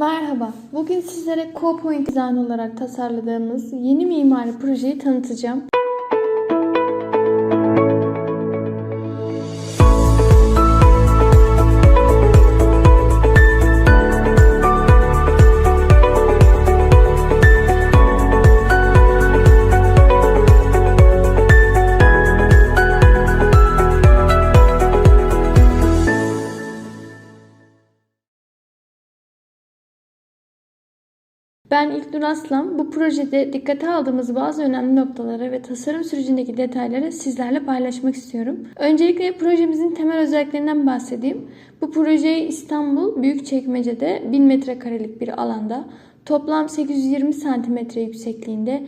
Merhaba, bugün sizlere Co-Point Design olarak tasarladığımız yeni mimari projeyi tanıtacağım. Ben İlknur Aslan. Bu projede dikkate aldığımız bazı önemli noktaları ve tasarım sürecindeki detayları sizlerle paylaşmak istiyorum. Öncelikle projemizin temel özelliklerinden bahsedeyim. Bu projeyi İstanbul Büyükçekmece'de 1000 metrekarelik bir alanda toplam 820 santimetre yüksekliğinde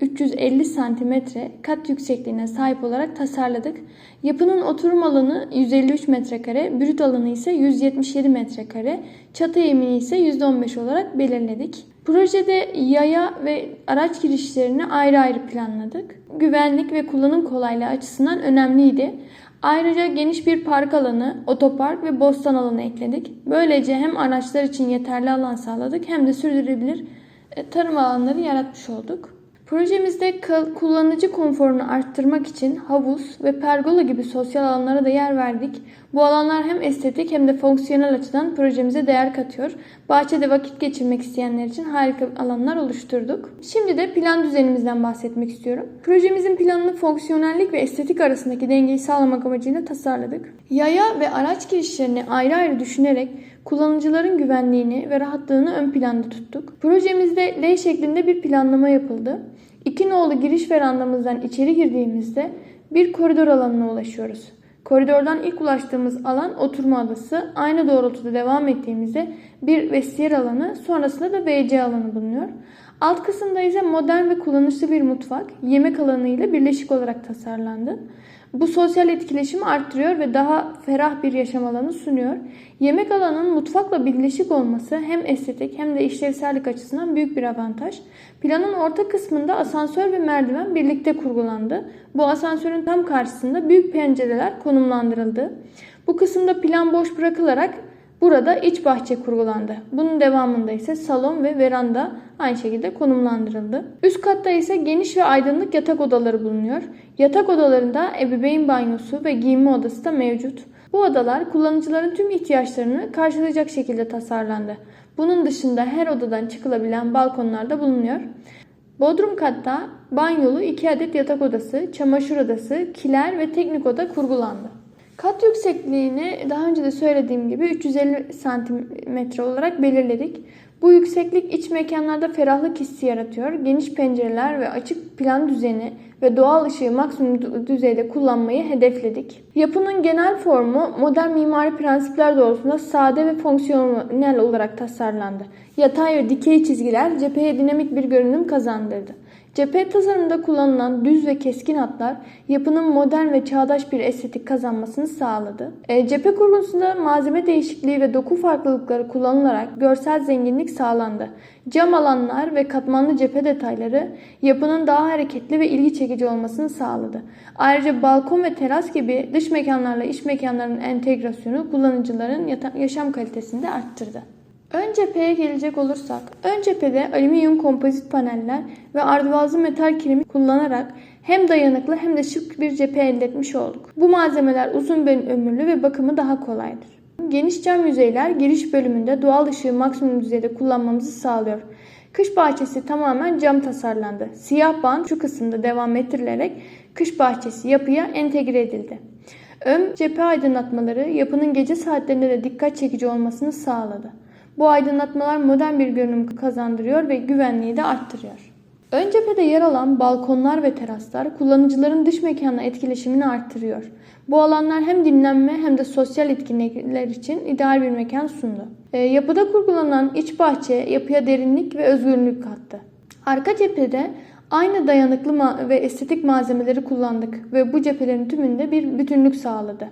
350 santimetre kat yüksekliğine sahip olarak tasarladık. Yapının oturum alanı 153 metrekare, brüt alanı ise 177 metrekare, çatı eğimini ise %15 olarak belirledik. Projede yaya ve araç girişlerini ayrı ayrı planladık. Güvenlik ve kullanım kolaylığı açısından önemliydi. Ayrıca geniş bir park alanı, otopark ve bostan alanı ekledik. Böylece hem araçlar için yeterli alan sağladık hem de sürdürülebilir e, tarım alanları yaratmış olduk. Projemizde kullanıcı konforunu arttırmak için havuz ve pergola gibi sosyal alanlara da yer verdik. Bu alanlar hem estetik hem de fonksiyonel açıdan projemize değer katıyor. Bahçede vakit geçirmek isteyenler için harika alanlar oluşturduk. Şimdi de plan düzenimizden bahsetmek istiyorum. Projemizin planını fonksiyonellik ve estetik arasındaki dengeyi sağlamak amacıyla tasarladık. Yaya ve araç girişlerini ayrı ayrı düşünerek kullanıcıların güvenliğini ve rahatlığını ön planda tuttuk. Projemizde L şeklinde bir planlama yapıldı. İki nolu giriş verandamızdan içeri girdiğimizde bir koridor alanına ulaşıyoruz. Koridordan ilk ulaştığımız alan oturma adası. Aynı doğrultuda devam ettiğimizde bir vestiyer alanı, sonrasında da WC alanı bulunuyor. Alt kısımda ise modern ve kullanışlı bir mutfak, yemek alanı ile birleşik olarak tasarlandı. Bu sosyal etkileşimi arttırıyor ve daha ferah bir yaşam alanı sunuyor. Yemek alanının mutfakla birleşik olması hem estetik hem de işlevsellik açısından büyük bir avantaj. Planın orta kısmında asansör ve merdiven birlikte kurgulandı. Bu asansörün tam karşısında büyük pencereler konumlandırıldı. Bu kısımda plan boş bırakılarak Burada iç bahçe kurgulandı. Bunun devamında ise salon ve veranda aynı şekilde konumlandırıldı. Üst katta ise geniş ve aydınlık yatak odaları bulunuyor. Yatak odalarında ebeveyn banyosu ve giyinme odası da mevcut. Bu odalar kullanıcıların tüm ihtiyaçlarını karşılayacak şekilde tasarlandı. Bunun dışında her odadan çıkılabilen balkonlar da bulunuyor. Bodrum katta banyolu 2 adet yatak odası, çamaşır odası, kiler ve teknik oda kurgulandı. Kat yüksekliğini daha önce de söylediğim gibi 350 cm olarak belirledik. Bu yükseklik iç mekanlarda ferahlık hissi yaratıyor. Geniş pencereler ve açık plan düzeni ve doğal ışığı maksimum düzeyde kullanmayı hedefledik. Yapının genel formu modern mimari prensipler doğrultusunda sade ve fonksiyonel olarak tasarlandı. Yatay ve dikey çizgiler cepheye dinamik bir görünüm kazandırdı. Cephe tasarımında kullanılan düz ve keskin hatlar yapının modern ve çağdaş bir estetik kazanmasını sağladı. E, cephe kurgusunda malzeme değişikliği ve doku farklılıkları kullanılarak görsel zenginlik sağlandı. Cam alanlar ve katmanlı cephe detayları yapının daha hareketli ve ilgi çekici olmasını sağladı. Ayrıca balkon ve teras gibi dış mekanlarla iç mekanların entegrasyonu kullanıcıların yaşam kalitesini de arttırdı. Ön cepheye gelecek olursak, ön cephede alüminyum kompozit paneller ve ardivazlı metal kiremi kullanarak hem dayanıklı hem de şık bir cephe elde etmiş olduk. Bu malzemeler uzun ömürlü ve bakımı daha kolaydır. Geniş cam yüzeyler giriş bölümünde doğal ışığı maksimum düzeyde kullanmamızı sağlıyor. Kış bahçesi tamamen cam tasarlandı. Siyah bant şu kısımda devam ettirilerek kış bahçesi yapıya entegre edildi. Ön cephe aydınlatmaları yapının gece saatlerinde de dikkat çekici olmasını sağladı. Bu aydınlatmalar modern bir görünüm kazandırıyor ve güvenliği de arttırıyor. Ön cephede yer alan balkonlar ve teraslar kullanıcıların dış mekanla etkileşimini arttırıyor. Bu alanlar hem dinlenme hem de sosyal etkinlikler için ideal bir mekan sundu. E, yapıda kurgulanan iç bahçe yapıya derinlik ve özgürlük kattı. Arka cephede aynı dayanıklı ve estetik malzemeleri kullandık ve bu cephelerin tümünde bir bütünlük sağladı.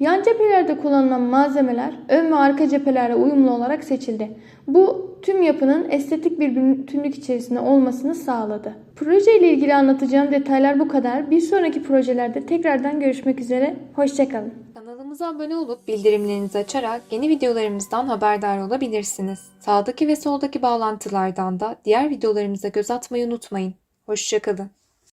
Yan cephelerde kullanılan malzemeler ön ve arka cephelerle uyumlu olarak seçildi. Bu tüm yapının estetik bir bütünlük içerisinde olmasını sağladı. Proje ile ilgili anlatacağım detaylar bu kadar. Bir sonraki projelerde tekrardan görüşmek üzere. Hoşçakalın. Kanalımıza abone olup bildirimlerinizi açarak yeni videolarımızdan haberdar olabilirsiniz. Sağdaki ve soldaki bağlantılardan da diğer videolarımıza göz atmayı unutmayın. Hoşçakalın.